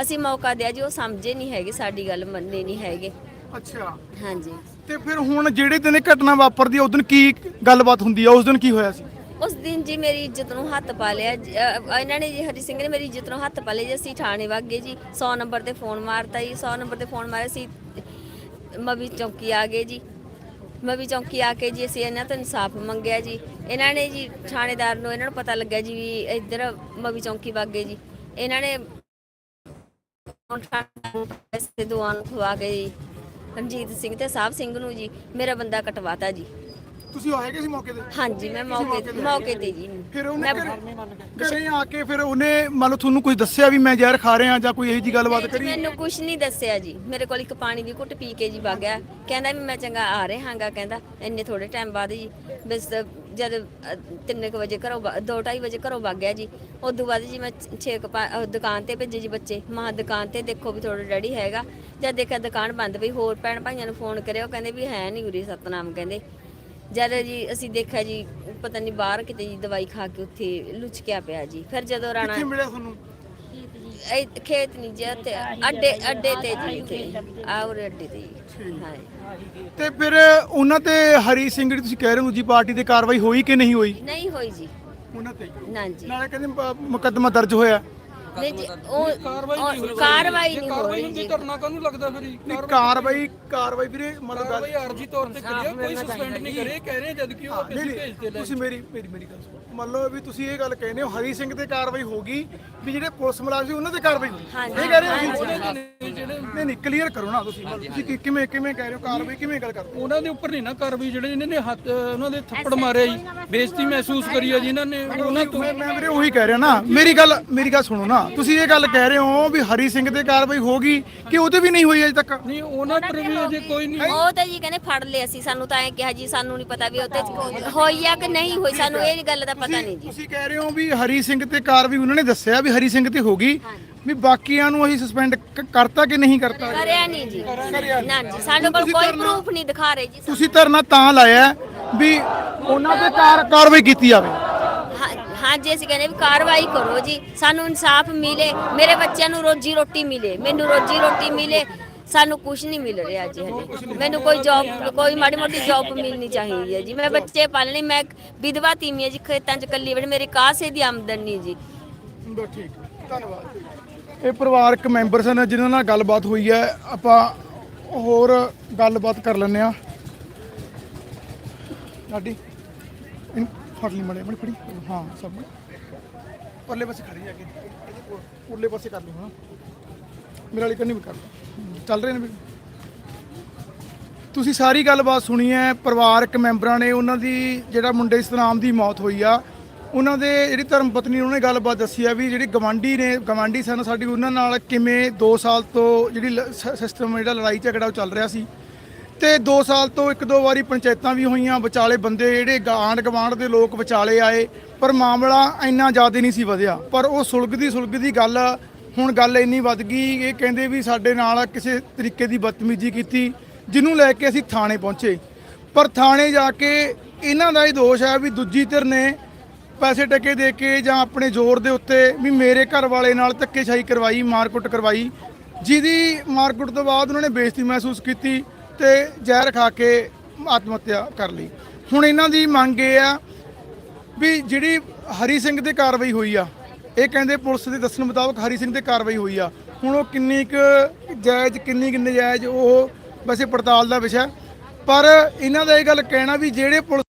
[SPEAKER 5] ਅਸੀਂ ਮੌਕਾ ਦਿਆ ਜੀ ਉਹ ਸਮਝੇ ਨਹੀਂ ਹੈਗੇ ਸਾਡੀ ਗੱਲ ਮੰਨੇ ਨਹੀਂ ਹੈਗੇ।
[SPEAKER 1] ਅੱਛਾ।
[SPEAKER 5] ਹਾਂਜੀ।
[SPEAKER 1] ਤੇ ਫਿਰ ਹੁਣ ਜਿਹੜੇ ਦਿਨ ਇਹ ਘਟਨਾ ਵਾਪਰਦੀ ਆ ਉਸ ਦਿਨ ਕੀ ਗੱਲਬਾਤ ਹੁੰਦੀ ਆ? ਉਸ ਦਿਨ ਕੀ ਹੋਇਆ ਸੀ?
[SPEAKER 5] ਉਸ ਦਿਨ ਜੀ ਮੇਰੀ ਇੱਜ਼ਤ ਨੂੰ ਹੱਥ ਪਾ ਲਿਆ ਜੀ, ਅ, ਇਹਨਾਂ ਨੇ ਜੀ ਹਰੀ ਸਿੰਘ ਨੇ ਮੇਰੀ ਇੱਜ਼ਤ ਨੂੰ ਹੱਥ ਪਾ ਲਿਆ ਜੀ। ਅਸੀਂ ਥਾਣੇ ਵਗ ਗਏ ਜੀ। 100 ਨੰਬਰ ਤੇ ਫੋਨ ਮਾਰਤਾ ਜੀ। 100 ਨੰਬਰ ਤੇ ਫੋਨ ਮਾਰਿਆ ਸੀ ਮਵੀ ਚੌਕੀ ਆ ਗਏ ਜੀ। ਮਵੀ ਚੌਕੀ ਆ ਕੇ ਜੀ ਅਸੀਂ ਇਹਨਾਂ ਤੋਂ ਇਨਸਾਫ ਮੰਗਿਆ ਜੀ। ਇਹਨਾਂ ਨੇ ਜੀ ਥਾਣੇਦਾਰ ਨੂੰ ਇਹਨਾਂ ਨੂੰ ਪਤਾ ਲੱਗਿਆ ਜੀ ਵੀ ਇੱਧਰ ਮਵੀ ਚੌਕੀ ਵਗ ਗਏ ਜੀ। ਇਹਨਾਂ ਨੇ ਪੈਸੇ ਦੁਆਨ ਖਵਾ ਰਣਜੀਤ ਸਿੰਘ ਤੇ ਸਾਹਿਬ ਸਿੰਘ ਨੂੰ ਜੀ ਮੇਰਾ ਬੰਦਾ ਕਟਵਾਤਾ ਜੀ।
[SPEAKER 1] ਤੁਸੀਂ ਆਏ ਕਿ ਸੀ ਮੌਕੇ ਤੇ?
[SPEAKER 5] ਹਾਂਜੀ ਮੈਂ ਮੌਕੇ ਤੇ? ਮੌਕੇ ਤੇ ਜੀ।
[SPEAKER 1] ਫਿਰ ਉਹਨੇ ਘਰੇ- ਘਰੇ ਆ ਕੇ ਫਿਰ ਉਹਨੇ ਮੰਨ ਲਓ ਤੁਹਾਨੂੰ ਕੁਝ ਦੱਸਿਆ ਵੀ ਮੈਂ ਜ਼ਹਿਰ ਖਾ ਰਿਹਾ ਜਾਂ ਕੋਈ ਇਹੋ ਜੀ ਗੱਲਬਾਤ
[SPEAKER 5] ਜੀ,
[SPEAKER 1] ਕਰੀ?
[SPEAKER 5] ਮੈਨੂੰ ਕੁਝ ਨਹੀਂ ਦੱਸਿਆ ਜੀ। ਮੇਰੇ ਕੋਲ ਇੱਕ ਪਾਣੀ ਦੀ ਘੁੱਟ ਪੀ ਕੇ ਜੀ ਵਗ ਗਿਆ। ਕਹਿੰਦਾ ਵੀ ਮੈਂ ਚੰਗਾ ਆ ਰਿਹਾ ਹਾਂਗਾ ਕਹਿੰਦਾ ਇੰਨੇ ਥੋੜੇ ਟਾਈਮ ਬਾਅਦ ਜੀ ਬਸ ਜਦ 3 ਵਜੇ ਘਰੋਂ 2:30 ਵਜੇ ਘਰੋਂ ਵਗ ਗਿਆ ਜੀ। ਉਦੋਂ ਬਾਅਦ ਜੀ ਮੈਂ 6 ਦੁਕਾਨ ਤੇ ਭੇਜੇ ਜੀ ਬੱਚੇ। ਮਾਂ ਦੁਕਾਨ ਤੇ ਦੇਖੋ ਵੀ ਤੁਹਾਡਾ ਡੈਡੀ ਹੈਗਾ। ਜਦ ਦੇਖਿਆ ਦੁਕਾਨ ਬੰਦ ਪਈ, ਹੋਰ ਭੈਣ ਭਾਈਆਂ ਨੂੰ ਫੋਨ ਕਰਿਆ, ਉਹ ਕਹਿੰਦੇ ਵੀ ਹੈ ਨਹੀਂ ਉਰੀ ਸਤਨਾਮ ਕਹਿੰਦੇ। ਜਦ ਜੀ ਅਸੀਂ ਦੇਖਿਆ ਜੀ, ਪਤਾ ਨਹੀਂ ਬਾਹਰ ਕਿਤੇ ਜੀ ਦਵਾਈ ਖਾ ਕੇ ਉੱਥੇ ਲੁਚਕਿਆ ਪਿਆ ਜੀ। ਫਿਰ ਜਦੋਂ ਰਾਣਾ
[SPEAKER 1] ਕਿੱਥੇ ਮਿਲਿਆ ਤੁਹਾਨੂੰ?
[SPEAKER 5] ਇਹ ਖੇਤ ਨਹੀਂ ਜੇ ਤੇ ਅੱਡੇ ਅੱਡੇ ਤੇ ਜੀ ਤੇ ਆਉਰ ਅੱਡੇ ਤੇ ਜੀ। ਹਾਂ।
[SPEAKER 1] ਤੇ ਫਿਰ ਉਹਨਾਂ ਤੇ ਹਰੀ ਸਿੰਘ ਜਿਹੜੀ ਤੁਸੀਂ ਕਹਿ ਰਹੇ ਹੋ ਦੂਜੀ ਪਾਰਟੀ ਤੇ ਕਾਰਵਾਈ ਹੋਈ ਕਿ ਨਹੀਂ ਹੋਈ?
[SPEAKER 5] ਨਹੀਂ ਹੋਈ ਜੀ।
[SPEAKER 1] ਉਹਨਾਂ ਤੇ।
[SPEAKER 5] ਨਾ ਜੀ।
[SPEAKER 1] ਨਾਲੇ ਕਹਿੰਦੇ ਮੁਕੱਦਮਾ ਦਰਜ ਹੋਇਆ।
[SPEAKER 5] ਨਹੀਂ ਜੀ ਉਹ
[SPEAKER 6] ਕਾਰਵਾਈ ਨਹੀਂ ਹੋਈ
[SPEAKER 5] ਉਹ ਕਾਰਵਾਈ
[SPEAKER 6] ਜੇ
[SPEAKER 5] ਨਹੀਂ
[SPEAKER 6] ਕਾਰਵਾਈ
[SPEAKER 5] ਹੋਈ
[SPEAKER 6] ਹੁੰਦੀ
[SPEAKER 5] ਜੀ
[SPEAKER 6] ਧਰਨਾ ਕਾਹਨੂੰ ਲੱਗਦਾ ਫਿਰ ਜੀ?
[SPEAKER 1] ਨਹੀਂ ਕਾਰਵਾਈ ਕਾਰਵਾਈ ਵੀਰੇ ਮਤਲਬ ਗੱਲ
[SPEAKER 6] ਕਾਰਵਾਈ ਆਰਜੀ ਤੌਰ ਤੇ ਕਰੀ ਆ, ਕੋਈ ਸਸਪੈਂਡ ਨਹੀਂ ਕਰੇ ਕਹਿ ਰਹੇ ਜਦ ਕਿ ਉਹ
[SPEAKER 1] ਨਹੀਂ
[SPEAKER 6] ਅਸੀਂ
[SPEAKER 1] ਨਹੀਂ
[SPEAKER 6] ਭੇਜਦੇ ਲੈ
[SPEAKER 1] ਤੁਸੀਂ ਮੇਰੀ ਮੇਰੀ ਮੇਰੀ ਗੱਲ ਸੁਣੋ ਮੰਨ ਲਓ ਵੀ ਤੁਸੀਂ ਇਹ ਗੱਲ ਕਹਿੰਦੇ ਹੋ ਹਰੀ ਸਿੰਘ ਤੇ ਕਾਰਵਾਈ ਹੋਗੀ ਵੀ ਜਿਹੜੇ ਪੁਲਿਸ ਮੁਲਾਜ਼ਮ ਸੀ ਉਹਨਾਂ ਤੇ ਕਾਰਵਾਈ ਹੋਈ। ਇਹ ਕਹਿ ਰਹੇ ਹੋ ਤੁਸੀਂ?
[SPEAKER 6] ਜਿਹੜੇ
[SPEAKER 1] ਨਹੀਂ ਨਹੀਂ ਕਲੀਅਰ ਕਰੋ ਨਾ ਤੁਸੀਂ। ਕਿ- ਕਿਵੇਂ ਕਿਵੇਂ ਕਹਿ ਰਹੇ ਹੋ? ਕਾਰਵਾਈ ਕਿਵੇਂ ਗੱਲ ਕਰਦੇ ਹੋ?
[SPEAKER 6] ਉਹਨਾਂ ਦੇ ਉੱਪਰ ਨਹੀਂ ਨਾ ਕਾਰਵਾਈ ਜਿਹੜੇ ਇਹਨਾਂ ਨੇ ਹੱਥ ਉਹਨਾਂ ਦੇ ਥੱਪੜ ਮਾਰਿਆ ਜੀ। ਬੇਇੱਜ਼ਤੀ ਮਹਿਸੂਸ ਕਰੀ ਆ ਜਿਨ੍ਹਾਂ ਨੇ। ਉਹਨਾਂ ਤੋਂ
[SPEAKER 1] ਮੈਂ ਮੈਂ ਵੀਰੇ ਉਹੀ ਕਹਿ ਰਿਹਾ ਨਾ। ਮੇਰੀ ਗੱਲ ਮੇਰੀ ਗੱਲ ਸੁਣੋ ਨਾ। ਤੁਸੀਂ ਇਹ ਗੱਲ ਕਹਿ ਰਹੇ ਹੋ ਵੀ ਹਰੀ ਸਿੰਘ ਤੇ ਕਾਰਵਾਈ ਹੋਗੀ ਕਿ ਉਹਤੇ ਵੀ ਨਹੀਂ ਹੋਈ ਅਜੇ ਤੱਕ?
[SPEAKER 6] ਨਹੀਂ ਉਹਨਾਂ ਪਰ ਵੀ ਅਜੇ ਕੋਈ ਨਹੀਂ।
[SPEAKER 5] ਉਹ ਤਾਂ ਜੀ ਕਹਿੰਦੇ ਫੜ ਲਿਆ ਸੀ ਸਾਨੂੰ ਤਾਂ ਐ ਕਿਹਾ ਜੀ ਸਾਨੂੰ ਨਹੀਂ ਪਤਾ ਵੀ ਉੱਤੇ ਹੋਈ ਆ ਕਿ ਨਹੀਂ ਹੋਈ। ਸਾਨੂੰ ਇਹ ਗੱਲ ਦਾ ਪਤਾ ਨਹੀਂ ਜੀ।
[SPEAKER 1] ਤੁਸੀਂ ਕਹਿ ਰਹੇ ਹੋ ਵੀ ਹਰੀ ਸਿੰਘ ਤੇ ਕਾਰਵਾਈ ਉਹਨਾਂ ਨੇ ਦੱਸਿਆ ਵੀ ਹਰੀ ਸਿੰਘ ਤੇ ਹੋਗੀ ਵੀ ਬਾਕੀਆਂ ਨੂੰ ਅਸੀਂ ਸਸਪੈਂਡ ਕਰਤਾ ਕਿ ਨਹੀਂ ਕਰਤਾ?
[SPEAKER 5] ਕਰਿਆ ਨਹੀਂ ਜੀ। ਨਾ ਜੀ ਸਾਡੇ ਕੋਲ ਕੋਈ ਪ੍ਰੂਫ ਨਹੀਂ ਦਿਖਾ ਰਹੇ ਜੀ
[SPEAKER 1] ਤੁਸੀਂ ਧਰਨਾ ਤਾਂ ਲਾਇਆ ਵੀ ਉਹਨਾਂ ਤੇ ਕਾਰ ਕਾਰਵਾਈ ਕੀਤੀ ਜਾਵੇ।
[SPEAKER 5] ਹਾਂ- ਹਾਂਜੀ ਅਸੀਂ ਕਹਿੰਦੇ ਵੀ ਕਾਰਵਾਈ ਕਰੋ ਜੀ। ਸਾਨੂੰ ਇਨਸਾਫ ਮਿਲੇ ਮੇਰੇ ਬੱਚਿਆਂ ਨੂੰ ਰੋਜੀ ਰੋਟੀ ਮਿਲੇ ਮੈਨੂੰ ਰੋਜੀ ਰੋਟੀ ਮਿਲੇ ਸਾਨੂੰ ਕੁਝ ਨਹੀਂ ਮਿਲ ਰਿਹਾ ਜੀ ਹਲੇ ਮੈਨੂੰ ਕੋਈ ਜੌਬ ਕੋਈ ਮਾੜੀ ਮੋਟੀ ਜੌਬ ਮਿਲਣੀ ਚਾਹੀਦੀ ਹੈ ਜੀ। ਮੈਂ ਬੱਚੇ ਪਾਲਣੇ ਮੈਂ ਇੱਕ ਵਿਧਵਾ ਹਾਂ ਜੀ ਖੇਤਾਂ 'ਚ ਕੱਲੀ ਬੜੀ ਮੇਰੇ ਕਾਸੇ ਦੀ ਆਮਦਨ ਨਹੀਂ ਜੀ।
[SPEAKER 1] ਠੀਕ ਧੰਨਵਾਦ। ਇਹ ਪਰਿਵਾਰਕ ਮੈਂਬਰ ਸਨ ਜਿਨ੍ਹਾਂ ਨਾਲ ਗੱਲਬਾਤ ਹੋਈ ਹੈ। ਆਪਾਂ ਹੋਰ ਗੱਲਬਾਤ ਕਰ ਲੈਂਦੇ ਆ ਲਾਡੀ, ਇਨ, ਫੜ ਲਈ ਮੜੇ ਮੜੀ ਫੜੀ। ਹਾਂ, ਸਭ ਪਰਲੇ ਪਾਸੇ ਖੜੀ ਜਾ ਕੇ। ਉਰਲੇ ਪਾਸੇ ਕਰ ਲਈ ਹਾਂ ਮੇਰੇ ਵਾਲੀ ਕੰਨੀ ਵੀ ਕਰ ਲਓ। ਚੱਲ ਰਹੇ ਨੇ ਵੀ। ਤੁਸੀਂ ਸਾਰੀ ਗੱਲਬਾਤ ਸੁਣੀ ਹੈ, ਪਰਿਵਾਰਕ ਮੈਂਬਰਾਂ ਨੇ, ਉਹਨਾਂ ਦੀ, ਜਿਹੜਾ ਮੁੰਡੇ ਸਤਨਾਮ ਦੀ ਮੌਤ ਹੋਈ ਆ। ਉਹਨਾਂ ਦੇ ਜਿਹੜੀ ਧਰਮ ਪਤਨੀ ਨੇ ਗੱਲਬਾਤ ਦੱਸੀ ਆ ਵੀ ਜਿਹੜੀ ਗਵਾਂਢੀ ਨੇ, ਗਵਾਂਢੀ ਸਨ ਸਾਡੀ, ਉਹਨਾਂ ਨਾਲ ਕਿਵੇਂ 2 ਸਾਲ ਤੋਂ ਜਿਹੜੀ ਸਿਸਟਮ ਜਿਹੜਾ ਲੜਾਈ ਝਗੜਾ ਉਹ ਚੱਲ ਰਿਹਾ ਸੀ। ਤੇ 2 ਸਾਲ ਤੋਂ ਇੱਕ ਦੋ ਵਾਰੀ ਪੰਚਾਇਤਾਂ ਵੀ ਹੋਈਆਂ, ਵਿਚਾਲੇ ਬੰਦੇ ਜਿਹੜੇ ਗਾਂਢ ਗਵਾਂਢ ਦੇ ਲੋਕ ਵਿਚਾਲੇ ਆਏ, ਪਰ ਮਾਮਲਾ ਇੰਨਾ ਜ਼ਿਆਦਾ ਨਹੀਂ ਸੀ ਵਧਿਆ। ਪਰ ਉਹ ਸੁਲਗਦੀ ਸੁਲਗਦੀ ਗੱਲ ਹੁਣ ਗੱਲ ਇੰਨੀ ਵੱਧ ਗਈ, ਇਹ ਕਹਿੰਦੇ ਵੀ ਸਾਡੇ ਨਾਲ ਕਿਸੇ ਤਰੀਕੇ ਦੀ ਬਦਤਮੀਜ਼ੀ ਕੀਤੀ, ਜਿਹਨੂੰ ਲੈ ਕੇ ਅਸੀਂ ਥਾਣੇ ਪਹੁੰਚੇ। ਪਰ ਥਾਣੇ ਜਾ ਕੇ ਇਹਨਾਂ ਦਾ ਹੀ ਦੋਸ਼ ਹੈ ਵੀ ਦੂਜੀ ਧਿਰ ਨੇ ਪੈਸੇ ਟਕੇ ਦੇ ਕੇ ਜਾਂ ਆਪਣੇ ਜ਼ੋਰ ਦੇ ਉੱਤੇ ਵੀ ਮੇਰੇ ਘਰ ਵਾਲੇ ਨਾਲ ਧੱਕੇਸ਼ਾਹੀ ਕਰਵਾਈ, ਮਾਰਕੁੱਟ ਕਰਵਾਈ, ਜਿਹਦੀ ਮਾਰਕੁੱਟ ਤੋਂ ਬਾਅਦ ਉਹਨਾਂ ਨੇ ਬੇਇੱਜ਼ਤੀ ਮਹਿਸੂਸ ਕੀਤੀ ਤੇ ਜ਼ਹਿਰ ਖਾ ਕੇ ਆਤਮ ਹੱਤਿਆ ਕਰ ਲਈ। ਹੁਣ ਇਹਨਾਂ ਦੀ ਮੰਗ ਇਹ ਆ ਵੀ ਜਿਹੜੀ ਹਰੀ ਸਿੰਘ ਤੇ ਕਾਰਵਾਈ ਹੋਈ ਆ, ਇਹ ਕਹਿੰਦੇ ਪੁਲਿਸ ਦੇ ਦੱਸਣ ਮੁਤਾਬਕ ਹਰੀ ਸਿੰਘ ਤੇ ਕਾਰਵਾਈ ਹੋਈ ਆ। ਹੁਣ ਉਹ ਕਿੰਨੀ ਕੁ ਜਾਇਜ਼, ਕਿੰਨੀ ਕੁ ਨਜਾਇਜ਼, ਉਹ ਵੈਸੇ ਪੜਤਾਲ ਦਾ ਵਿਸ਼ਾ ਪਰ ਇਹਨਾਂ ਦਾ ਇਹ ਗੱਲ ਕਹਿਣਾ ਵੀ ਜਿਹੜੇ ਪੁਲਿਸ